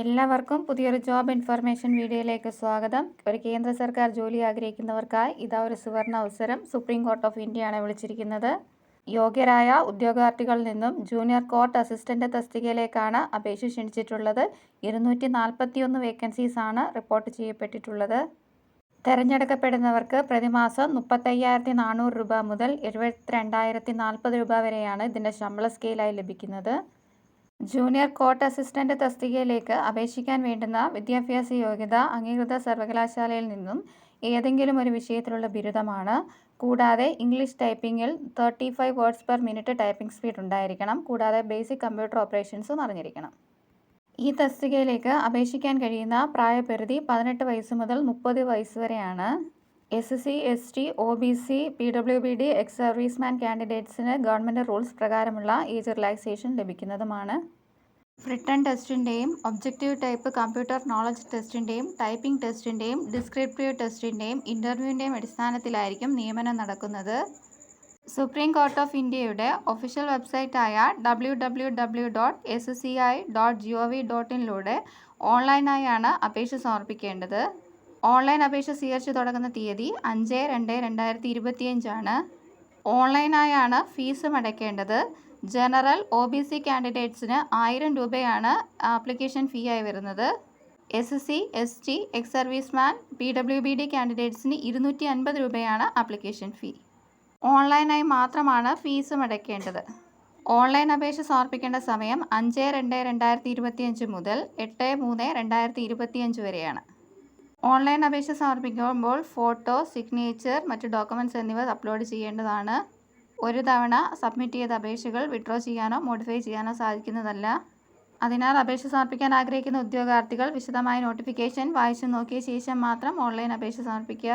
എല്ലാവർക്കും പുതിയൊരു job information വീഡിയോയിലേക്ക് സ്വാഗതം. ഒരു കേന്ദ്ര സർക്കാർ ജോലി ആഗ്രഹിക്കുന്നവർക്കായി ഇതാ ഒരു സുവർണ അവസരം സുപ്രീം കോർട്ട് ഓഫ് ഇന്ത്യയാണ് വിളിച്ചിരിക്കുന്നത്. യോഗ്യരായ ഉദ്യോഗാർത്ഥികളിൽ നിന്നും ജൂനിയർ കോർട്ട് അസിസ്റ്റന്റ് തസ്തികയിലേക്കാണ് അപേക്ഷ ക്ഷണിച്ചിട്ടുള്ളത്. ഇരുന്നൂറ്റി വേക്കൻസീസ് ആണ് റിപ്പോർട്ട് ചെയ്യപ്പെട്ടിട്ടുള്ളത്. തെരഞ്ഞെടുക്കപ്പെടുന്നവർക്ക് പ്രതിമാസം മുപ്പത്തയ്യായിരത്തി നാനൂറ് രൂപ മുതൽ എഴുപത്തിരണ്ടായിരത്തി നാൽപ്പത് രൂപ വരെയാണ് ഇതിന്റെ ശമ്പള സ്കെയിലായി ലഭിക്കുന്നത്. ജൂനിയർ കോർട്ട് അസിസ്റ്റന്റ് തസ്തികയിലേക്ക് അപേക്ഷിക്കാൻ വേണ്ടുന്ന വിദ്യാഭ്യാസ യോഗ്യത അംഗീകൃത സർവകലാശാലയിൽ നിന്നും ഏതെങ്കിലും ഒരു വിഷയത്തിലുള്ള ബിരുദമാണ്. കൂടാതെ English ടൈപ്പിംഗിൽ thirty five words per minute typing speed ഉണ്ടായിരിക്കണം. കൂടാതെ ബേസിക് കമ്പ്യൂട്ടർ ഓപ്പറേഷൻസും അറിഞ്ഞിരിക്കണം. ഈ തസ്തികയിലേക്ക് അപേക്ഷിക്കാൻ കഴിയുന്ന പ്രായപരിധി പതിനെട്ട് വയസ്സ് മുതൽ മുപ്പത് വയസ്സ് വരെയാണ്. S C S T O B C P W B D ex serviceman കാൻഡിഡേറ്റ്സിന് government rules പ്രകാരമുള്ള ഏജ് റിലാക്സേഷൻ ലഭിക്കുന്നതുമാണ്. റിട്ടേൺ ടെസ്റ്റിന്റെയും ഒബ്ജക്റ്റീവ് ടൈപ്പ് കമ്പ്യൂട്ടർ നോളജ് ടെസ്റ്റിന്റെയും ടൈപ്പിംഗ് ടെസ്റ്റിന്റെയും ഡിസ്ക്രിപ്റ്റീവ് ടെസ്റ്റിന്റെയും ഇന്റർവ്യൂവിന്റെയും അടിസ്ഥാനത്തിലായിരിക്കും നിയമനം നടക്കുന്നത്. സുപ്രീം കോർട്ട് ഓഫ് ഇന്ത്യയുടെ official വെബ്സൈറ്റായ W W W dot S C I dot G O V dot ഇനിലൂടെ ഓൺലൈനായാണ് അപേക്ഷ സമർപ്പിക്കേണ്ടത്. ഓൺലൈൻ അപേക്ഷ സ്വീകരിച്ചു തുടങ്ങുന്ന തീയതി അഞ്ച് രണ്ട് രണ്ടായിരത്തി ഇരുപത്തിയഞ്ചാണ് ഓൺലൈനായാണ് ഫീസും അടയ്ക്കേണ്ടത്. ജനറൽ ഒ ബി സി കാൻഡിഡേറ്റ്സിന് ആയിരം രൂപയാണ് ആപ്ലിക്കേഷൻ ഫീ ആയി വരുന്നത്. S C S T ex serviceman P W B D കാൻഡിഡേറ്റ്സിന് ഇരുന്നൂറ്റി അൻപത് രൂപയാണ് ആപ്ലിക്കേഷൻ ഫീ. ഓൺലൈനായി മാത്രമാണ് ഫീസും അടയ്ക്കേണ്ടത്. ഓൺലൈൻ അപേക്ഷ സമർപ്പിക്കേണ്ട സമയം അഞ്ച് രണ്ട് രണ്ടായിരത്തി ഇരുപത്തിയഞ്ച് മുതൽ എട്ട് മൂന്ന് രണ്ടായിരത്തി ഇരുപത്തിയഞ്ച് വരെയാണ്. ഓൺലൈൻ അപേക്ഷ സമർപ്പിക്കുമ്പോൾ ഫോട്ടോ സിഗ്നേച്ചർ മറ്റ് ഡോക്യുമെന്റ്സ് എന്നിവ അപ്ലോഡ് ചെയ്യേണ്ടതാണ്. ഒരു തവണ സബ്മിറ്റ് ചെയ്ത അപേക്ഷകൾ വിഡ്രോ ചെയ്യാനോ മോഡിഫൈ ചെയ്യാനോ സാധിക്കുന്നതല്ല. അതിനാൽ അപേക്ഷ സമർപ്പിക്കാൻ ആഗ്രഹിക്കുന്ന ഉദ്യോഗാർത്ഥികൾ വിശദമായ നോട്ടിഫിക്കേഷൻ വായിച്ചു നോക്കിയ ശേഷം മാത്രം ഓൺലൈൻ അപേക്ഷ സമർപ്പിക്കുക.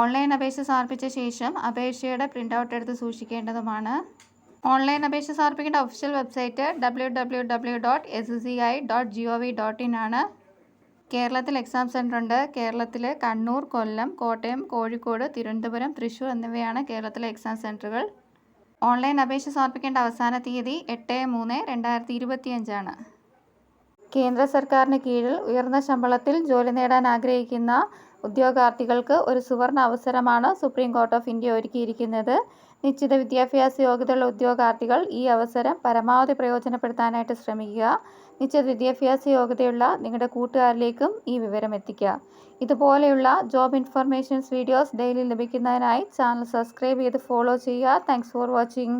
ഓൺലൈൻ അപേക്ഷ സമർപ്പിച്ച ശേഷം അപേക്ഷയുടെ പ്രിന്റ് ഔട്ട് എടുത്ത് സൂക്ഷിക്കേണ്ടതുമാണ്. ഓൺലൈൻ അപേക്ഷ സമർപ്പിക്കേണ്ട official website W W W dot S C I dot G O V dot in ആണ്. കേരളത്തിൽ എക്സാം സെന്റർ ഉണ്ട് കേരളത്തിൽ കണ്ണൂർ കൊല്ലം കോട്ടയം കോഴിക്കോട് തിരുവനന്തപുരം തൃശ്ശൂർ എന്നിവയാണ് കേരളത്തിലെ എക്സാം സെന്ററുകൾ ഓൺലൈൻ അപേക്ഷ സമർപ്പിക്കേണ്ട അവസാന തീയതി എട്ട് മൂന്ന് രണ്ടായിരത്തി ഇരുപത്തിയഞ്ചാണ്. കേന്ദ്ര സർക്കാരിന് കീഴിൽ ഉയർന്ന ശമ്പളത്തിൽ ജോലി നേടാൻ ആഗ്രഹിക്കുന്ന ഉദ്യോഗാർത്ഥികൾക്ക് ഒരു സുവർണ അവസരമാണ് സുപ്രീം കോർട്ട് ഓഫ് ഇന്ത്യ ഒരുക്കിയിരിക്കുന്നത്. നിശ്ചിത വിദ്യാഭ്യാസ യോഗ്യതയുള്ള ഉദ്യോഗാർത്ഥികൾ ഈ അവസരം പരമാവധി പ്രയോജനപ്പെടുത്താനായിട്ട് ശ്രമിക്കുക. നിശ്ചിത വിദ്യാഭ്യാസ യോഗ്യതയുള്ള നിങ്ങളുടെ കൂട്ടുകാരിലേക്കും ഈ വിവരം എത്തിക്കുക. ഇതുപോലെയുള്ള ജോബ് ഇൻഫർമേഷൻസ് വീഡിയോസ് ഡെയിലി ലഭിക്കുന്നതിനായി ചാനൽ സബ്സ്ക്രൈബ് ചെയ്ത് ഫോളോ ചെയ്യുക. Thanks for watching.